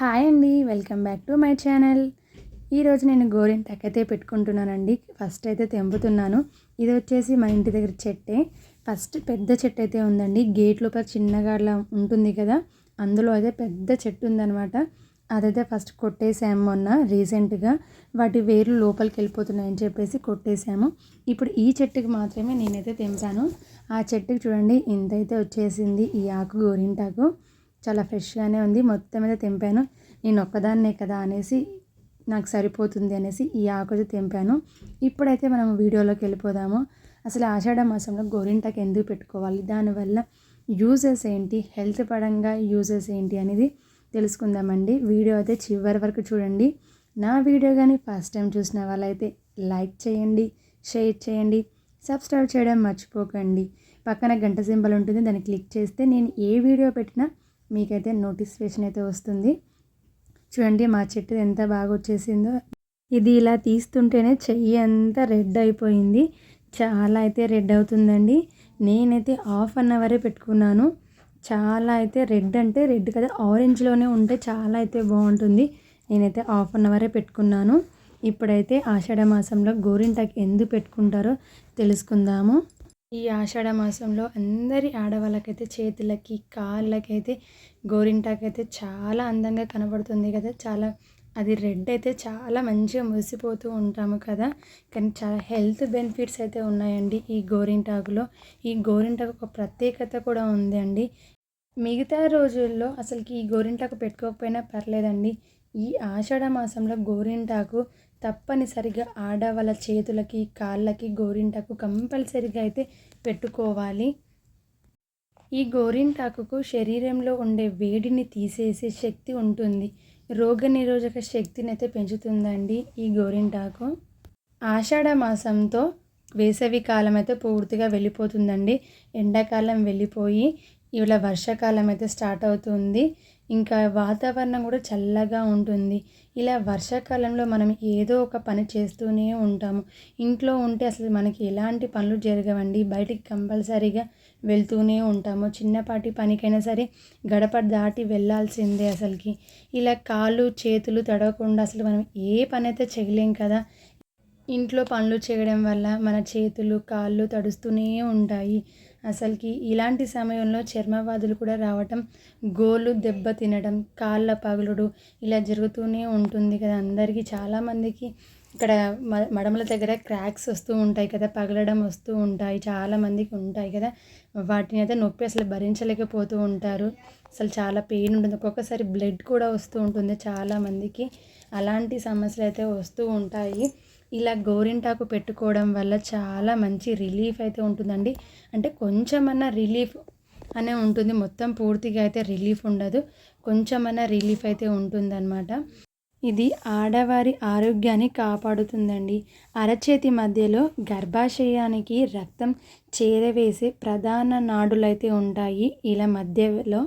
Hi అండి welcome back to my channel. ఈరోజు నేను గోరింటాకు అయితే పెట్టుకుంటున్నానండి. ఫస్ట్ అయితే తెంపుతున్నాను. ఇది వచ్చేసి మా ఇంటి దగ్గర చెట్టే. ఫస్ట్ పెద్ద చెట్టు అయితే ఉందండి. గేట్ లోపల చిన్నగా అలా ఉంటుంది కదా అందులో అయితే పెద్ద చెట్టు ఉందనమాట అదైతే ఫస్ట్ కొట్టేసాము మొన్న రీసెంట్గా. వాటి వేర్లు లోపలికి వెళ్ళిపోతున్నాయని చెప్పేసి కొట్టేసాము. ఇప్పుడు ఈ చెట్టుకి మాత్రమే నేనైతే తెంపాను. ఆ చెట్టుకి చూడండి ఇంతైతే వచ్చేసింది ఈ ఆకు గోరింటాకు. చాలా ఫ్రెష్గానే ఉంది. మొత్తం మీద తెంపాను. నేను ఒక్కదాన్నే కదా అనేసి నాకు సరిపోతుంది అనేసి ఈ ఆకుది తెంపాను. ఇప్పుడైతే మనం వీడియోలోకి వెళ్ళిపోదాము. అసలు ఆషాఢ మాసంలో గోరింటాకు ఎందుకు పెట్టుకోవాలి? దానివల్ల యూజెస్ ఏంటి? హెల్త్ పరంగా యూజెస్ ఏంటి అనేది తెలుసుకుందామండి. వీడియో అయితే చివరి వరకు చూడండి. నా వీడియో కానీ ఫస్ట్ టైం చూసిన వాళ్ళైతే లైక్ చేయండి షేర్ చేయండి సబ్స్క్రైబ్ చేయడం మర్చిపోకండి. పక్కన గంట సింబల్ ఉంటుంది. దాన్ని క్లిక్ చేస్తే నేను ఏ వీడియో పెట్టినా మీకైతే నోటిఫికేషన్ అయితే వస్తుంది. చూడండి మా చెట్టు ఎంత బాగా వచ్చేసిందో. ఇది ఇలా తీస్తుంటేనే చెయ్యి అంతా రెడ్ అయిపోయింది. చాలా అయితే రెడ్ అవుతుందండి. నేనైతే హాఫ్ అన్ అవరే పెట్టుకున్నాను. చాలా అయితే రెడ్ అంటే రెడ్ కదా ఆరెంజ్లోనే ఉంటే చాలా అయితే బాగుంటుంది. నేనైతే హాఫ్ అన్ అవరే పెట్టుకున్నాను. ఇప్పుడైతే ఆషాఢ మాసంలో గోరింటాకి ఎందుకు పెట్టుకుంటారో తెలుసుకుందాము. ఈ ఆషాఢ మాసంలో అందరి ఆడవాళ్ళకైతే చేతులకి కాళ్ళకైతే గోరింటాకైతే చాలా అందంగా కనబడుతుంది కదా. చాలా అది రెడ్ అయితే చాలా మంచిగా మురిసిపోతూ ఉంటాము కదా. కానీ చాలా హెల్త్ బెనిఫిట్స్ అయితే ఉన్నాయండి ఈ గోరింటాకులో. ఈ గోరింటాకు ఒక ప్రత్యేకత కూడా ఉంది అండి. మిగతా రోజుల్లో అసలుకి ఈ గోరింటాకు పెట్టుకోకపోయినా పర్లేదండి. ఈ ఆషాఢ మాసంలో గోరింటాకు తప్పనిసరిగా ఆడవాళ్ళ చేతులకి కాళ్ళకి గోరింటాకు కంపల్సరిగా అయితే పెట్టుకోవాలి. ఈ గోరింటాకుకు శరీరంలో ఉండే వేడిని తీసేసే శక్తి ఉంటుంది. రోగనిరోధక శక్తిని అయితే పెంచుతుందండి ఈ గోరింటాకు. ఆషాఢ మాసంతో వేసవి కాలం అయితే పూర్తిగా వెళ్ళిపోతుందండి. ఎండాకాలం వెళ్ళిపోయి ఇవాళ వర్షాకాలం అయితే స్టార్ట్ అవుతుంది. ఇంకా వాతావరణం కూడా చల్లగా ఉంటుంది. ఇలా వర్షాకాలంలో మనం ఏదో ఒక పని చేస్తూనే ఉంటాము. ఇంట్లో ఉంటే అసలు మనకి ఎలాంటి పనులు జరగవండి. బయటికి కంపల్సరీగా వెళ్తూనే ఉంటాము. చిన్నపాటి పనికైనా సరే గడప దాటి వెళ్ళాల్సిందే అసలుకి. ఇలా కాళ్ళు చేతులు తడవకుండా అసలు మనం ఏ పని అయితే చేయలేం కదా ఇంట్లో పనులు చేయడం వల్ల మన చేతులు కాళ్ళు తడుస్తూనే ఉంటాయి. అసలుకి ఇలాంటి సమయంలో చర్మవాదులు కూడా రావటం గోళ్ళు దెబ్బ తినడం కాళ్ళ పగులుడు ఇలా జరుగుతూనే ఉంటుంది కదా. అందరికీ చాలామందికి ఇక్కడ మడమల దగ్గర క్రాక్స్ వస్తూ ఉంటాయి కదా పగలడం వస్తూ ఉంటాయి చాలామందికి ఉంటాయి కదా. వాటిని అయితే నొప్పి అసలు భరించలేకపోతూ ఉంటారు. అసలు చాలా పెయిన్ ఉంటుంది. ఒక్కొక్కసారి బ్లడ్ కూడా వస్తూ ఉంటుంది చాలామందికి. అలాంటి సమస్యలు అయితే వస్తూ ఉంటాయి. ఇలా గోరింటాకు పెట్టుకోవడం వల్ల చాలా మంచి రిలీఫ్ అయితే ఉంటుందండి. అంటే కొంచెమన్నా రిలీఫ్ అనే ఉంటుంది. మొత్తం పూర్తిగా అయితే రిలీఫ్ ఉండదు. కొంచెమన్నా రిలీఫ్ అయితే ఉంటుందన్నమాట. ఇది ఆడవారి ఆరోగ్యాన్ని కాపాడుతుందండి. అరచేతి మధ్యలో గర్భాశయానికి రక్తం చేరవేసే ప్రధాన నాడులైతే ఉంటాయి. ఇలా మధ్యలో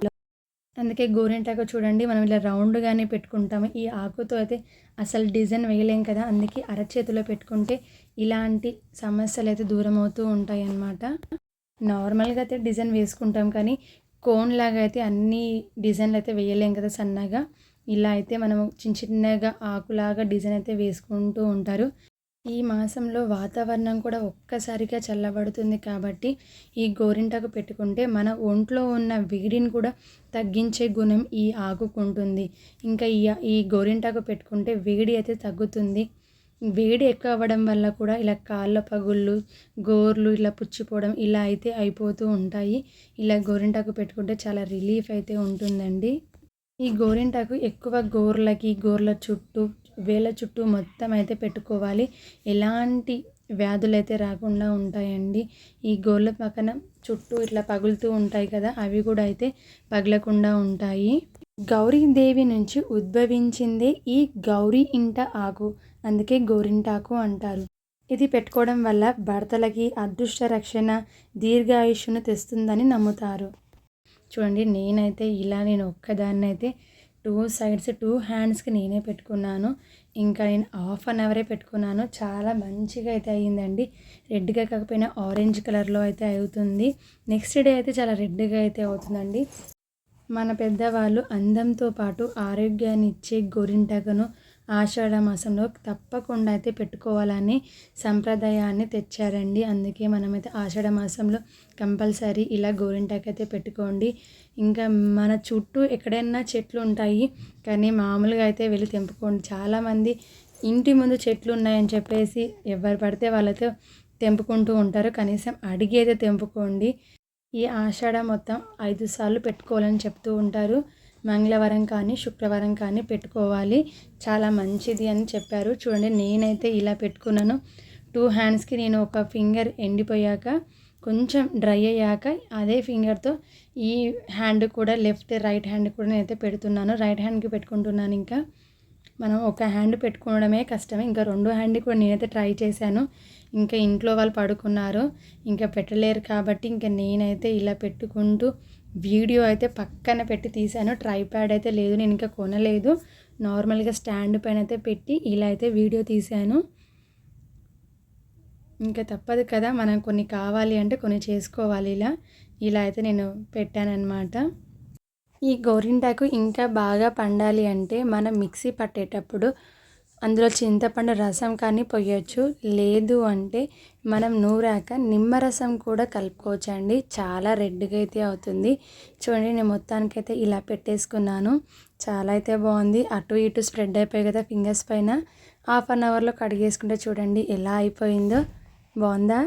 అందుకే గోరింటాకు చూడండి మనం ఇలా రౌండ్గానే పెట్టుకుంటాము. ఈ ఆకుతో అయితే అసలు డిజైన్ వేయలేం కదా అందుకే అరచేతిలో పెట్టుకుంటే ఇలాంటి సమస్యలు అయితే దూరం అవుతూ ఉంటాయి అన్నమాట. నార్మల్గా అయితే డిజైన్ వేసుకుంటాం కానీ కోన్ లాగా అయితే అన్ని డిజైన్లు అయితే వేయలేం కదా సన్నగా. ఇలా అయితే మనం చిన్న చిన్నగా ఆకులాగా డిజైన్ అయితే వేసుకుంటూ ఉంటారు. ఈ మాసంలో వాతావరణం కూడా ఒక్కసారిగా చల్లబడుతుంది కాబట్టి ఈ గోరింటాకు పెట్టుకుంటే మన ఒంట్లో ఉన్న వేడిని కూడా తగ్గించే గుణం ఈ ఆకుకుంటుంది ఇంకా ఈ ఈ గోరింటాకు పెట్టుకుంటే వేడి అయితే తగ్గుతుంది. వేడి ఎక్కువ అవ్వడం వల్ల కూడా ఇలా కాళ్ళ పగుళ్ళు గోర్లు ఇలా పుచ్చిపోవడం ఇలా అయితే అయిపోతూ ఉంటాయి. ఇలా గోరింటాకు పెట్టుకుంటే చాలా రిలీఫ్ అయితే ఉంటుందండి. ఈ గోరింటాకు ఎక్కువ గోర్లకి గోర్ల చుట్టూ వేల చుట్టూ మొత్తం అయితే పెట్టుకోవాలి. ఎలాంటి వ్యాధులు అయితే రాకుండా ఉంటాయండి. ఈ గోళ్ళ పక్కన చుట్టూ ఇట్లా పగులుతూ ఉంటాయి కదా అవి కూడా అయితే పగలకుండా ఉంటాయి. గౌరీదేవి నుంచి ఉద్భవించిందే ఈ గౌరీ ఇంట ఆకు అందుకే గోరింటాకు అంటారు. ఇది పెట్టుకోవడం వల్ల భర్తలకి అదృష్ట రక్షణ దీర్ఘాయుష్ను తెస్తుందని నమ్ముతారు. చూడండి నేనైతే ఇలా నేను ఒక్కదాన్ని అయితే టూ సైడ్స్ టూ హ్యాండ్స్కి నేనే పెట్టుకున్నాను. ఇంకా నేను హాఫ్ అన్ అవరే పెట్టుకున్నాను. చాలా మంచిగా అయితే అయ్యిందండి. రెడ్గా కాకపోయినా ఆరెంజ్ కలర్లో అయితే అవుతుంది. నెక్స్ట్ డే అయితే చాలా రెడ్గా అయితే అవుతుందండి. మన పెద్దవాళ్ళు అందంతో పాటు ఆరోగ్యాన్ని ఇచ్చే గొరింటకను ఆషాఢ మాసంలో తప్పకుండా అయితే పెట్టుకోవాలని సంప్రదాయాన్ని తెచ్చారండి. అందుకే మనమైతే ఆషాఢ మాసంలో కంపల్సరీ ఇలా గోరింటాకు అయితే పెట్టుకోండి. ఇంకా మన చుట్టూ ఎక్కడైనా చెట్లు ఉంటాయి కానీ మామూలుగా అయితే వెళ్ళి తెంపుకోండి. చాలామంది ఇంటి ముందు చెట్లు ఉన్నాయని చెప్పేసి ఎవరు పడితే వాళ్ళతో తెంపుకుంటూ ఉంటారు. కనీసం అడిగి అయితే తెంపుకోండి. ఈ ఆషాఢ మొత్తం ఐదు సార్లు పెట్టుకోవాలని చెప్తూ ఉంటారు. మంగళవారం కానీ శుక్రవారం కానీ పెట్టుకోవాలి. చాలా మంచిది అని చెప్పారు. చూడండి నేనైతే ఇలా పెట్టుకున్నాను. టూ హ్యాండ్స్కి నేను ఒక ఫింగర్ ఎండిపోయాక కొంచెం డ్రై అయ్యాక అదే ఫింగర్తో ఈ హ్యాండ్ కూడా లెఫ్ట్ రైట్ హ్యాండ్ కూడా నేనైతే పెడుతున్నాను. రైట్ హ్యాండ్కి పెట్టుకుంటున్నాను ఇంకా. మనం ఒక హ్యాండ్ పెట్టుకోవడమే కష్టమే. ఇంకా రెండు హ్యాండ్ కూడా నేనైతే ట్రై చేశాను. ఇంకా ఇంట్లో వాళ్ళు పడుకున్నారు. ఇంకా పెట్టలేరు కాబట్టి ఇంకా నేనైతే ఇలా పెట్టుకుంటూ వీడియో అయితే పక్కన పెట్టి తీశాను. ట్రైప్యాడ్ అయితే లేదు నేను ఇంకా కొనలేదు. నార్మల్గా స్టాండ్ పైన అయితే పెట్టి ఇలా అయితే వీడియో తీశాను. ఇంకా తప్పదు కదా మనం కొన్ని కావాలి అంటే కొన్ని చేసుకోవాలి ఇలా. ఇలా అయితే నేను పెట్టానన్నమాట. ఈ గోరింటాకు ఇంకా బాగా పండాలి అంటే మనం మిక్సీ పట్టేటప్పుడు అందులో చింతపండు రసం కానీ పొయ్యొచ్చు లేదు అంటే మనం నూరాక నిమ్మరసం కూడా కలుపుకోవచ్చు అండి చాలా రెడ్గా అయితే అవుతుంది. చూడండి నేను మొత్తానికైతే ఇలా పెట్టేసుకున్నాను. చాలా అయితే బాగుంది. అటు ఇటు స్ప్రెడ్ అయిపోయి కదా ఫింగర్స్ పైన. హాఫ్ అన్ అవర్లో కడిగేసుకుంటే చూడండి ఎలా అయిపోయిందో. బాగుందా?